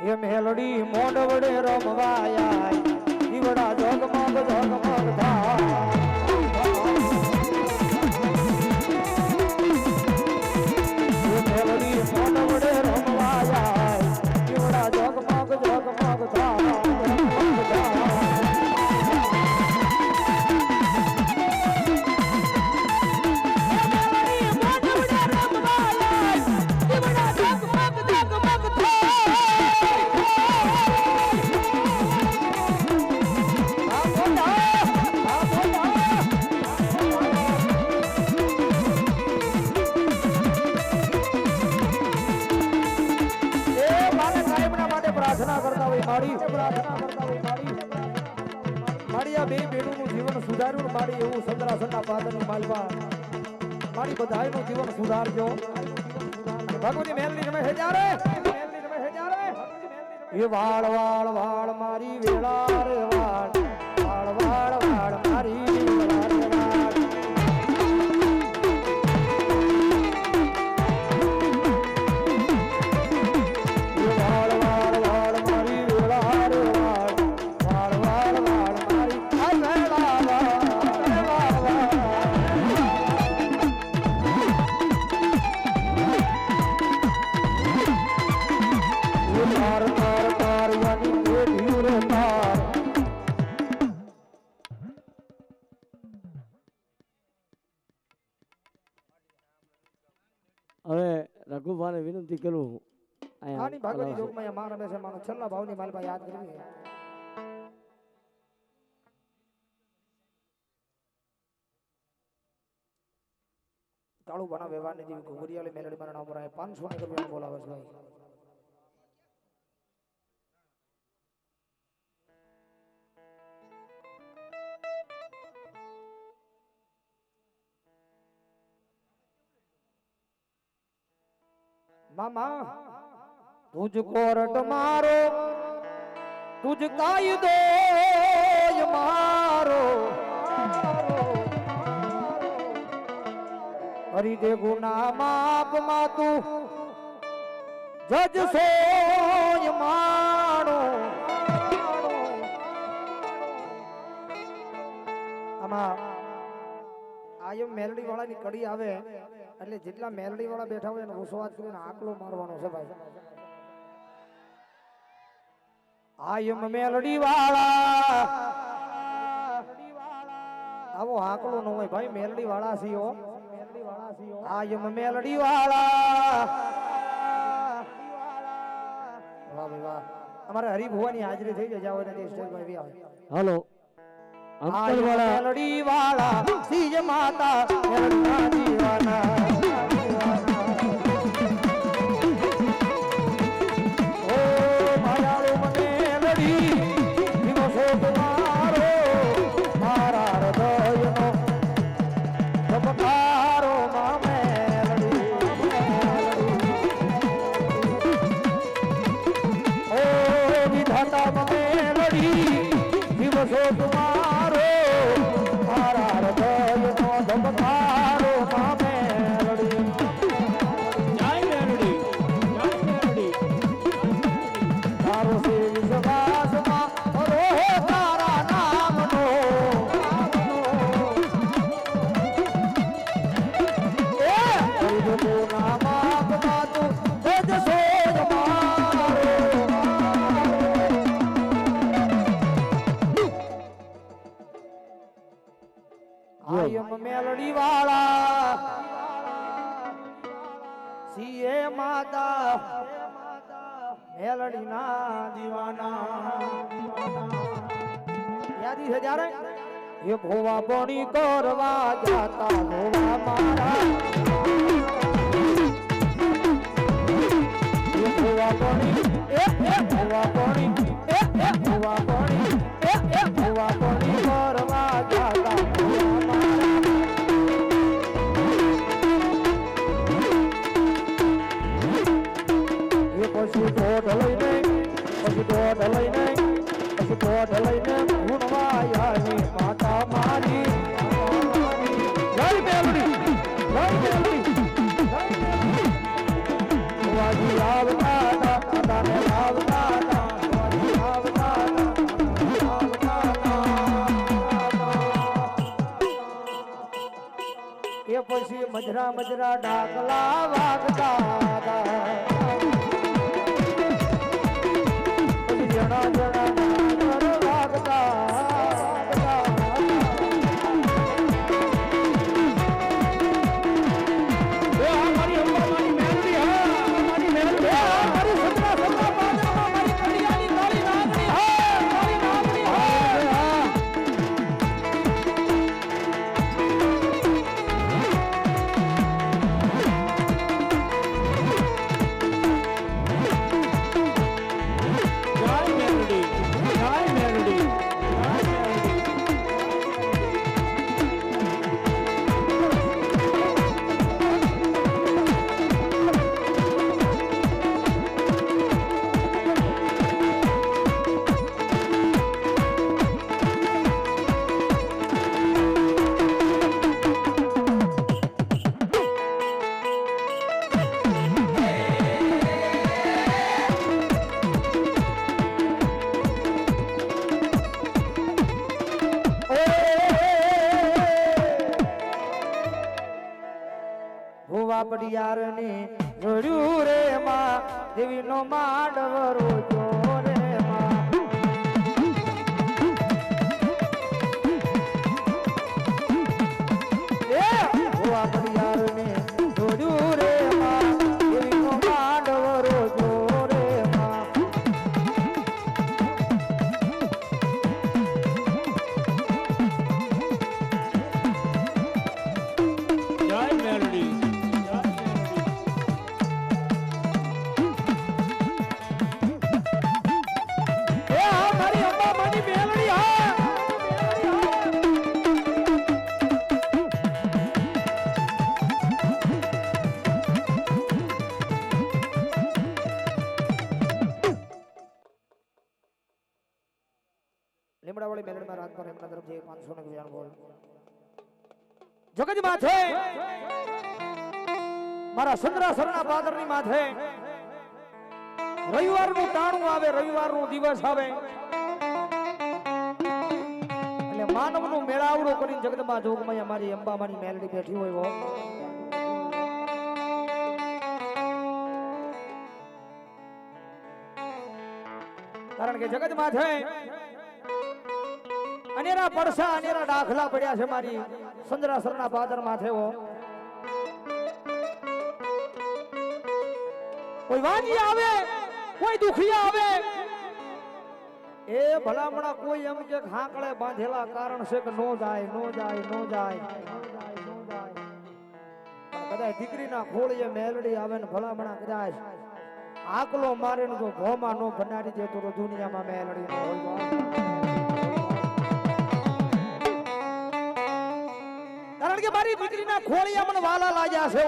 એ મેલડી મોઢ વડે રમવાયા. દીવડા જગમગ જગમગ થાય કરતા હોય મારી. પ્રાર્થના કરતા હોય મારી આ બે બેનું જીવન સુધાર્યું મારી એવું સંદ્રાસનના પાદરની માલવા મારી બધાયનું જીવન સુધારજો. ભગવતી મેલની તમે હેજારે એ વાળ વાળ વાળ મારી વાળ. રઘુભાને વિનંતી કરું. આની ભાગવતી જોગમાં માં રમે છે માનો છેલ્લા ભાવની માલપા યાદ કરવી કાળુ બના વ્યવહારની જેવી ઘુઘરિયાળી મેલડી મારા નામ પર આયા 500 ની કરવી બોલાવે છે ભાઈ. મામા તુજ કોરટ મારો તુજ કાયદો મારો. હરી દે ગુના માપમાં તું જજ સોય માણો. આમાં આયમ મેલડી વાળાની કડી આવે. એટલે જેટલા મેલડી વાળા બેઠા હોય એને વિશ્વાસ કરીને આકલો મારવાનો છે ભાઈ. આયમ મેલડી વાળા આવો આકલો ન હોય ભાઈ મેલડી વાળા સીઓ હો. આયમ મેલડી વાળા વાહ ભાઈ વાહ. અમારે હરિભુવાની હાજરી થઈ જાય જાવ એને સ્ટેજ પર આવે હાલો. વાળા મેલડી વાળા સીજ માતા. સીએ માતા મેલડી ના દીવાના. યાદી છે જ્યારે એ ભોવા બોણી કરવા જાતા ભોવા મારા. એ પછી ઢોઢ લઈને પછી ઢોઢ લઈને પછી ઢોઢ લઈને ગુણવાયાની માતા મારી જય મેલડી જય મેલડી શિવાજી આવતા હતા દાદાને આવતા હતા શિવાજી આવતા હતા એ પછી મજરા મજરા ડાકલા વાગતા હતા ભુવા પડિયાર ને જોડ્યું રે માં. દેવી નો માંડવરો જો લીમડાવાળી મેલડીમાં રાત પર એમના તરફથી પાંચસો ને રૂપિયાનો બોલ. જગજ માથે. મારા સંદ્રા સરના માથે. રવિવારનું ટાણું આવે, રવિવારનો દિવસ આવે. એટલે માનવનું મેળાવડો કરીને જગદંબા જોગમાં અમારી અંબામાની મેલડી બેઠી હોય કારણ કે જગત માથે અનેરા પડસા, અનેરા દાખલા પડ્યા છે મારી સંદ્રાસરના પાદર માથે હો કોઈ વાજી આવે, કોઈ દુખિયા આવે. એ ભલામણા કોઈ એમ કે ખાંકળે બાંધેલા કારણ છે કે નો જાય નો જાય નો જાય. કદાચ દીકરીના ખોળીએ મેલડી આવે ને ભલામણા કદાચ આકલો મારે તો ઘોમાં નો બનાડી દે તો દુનિયામાં મેલડી હોય. મારી દીકરીના ખોળિયા મને વાલા લાગ્યા છે.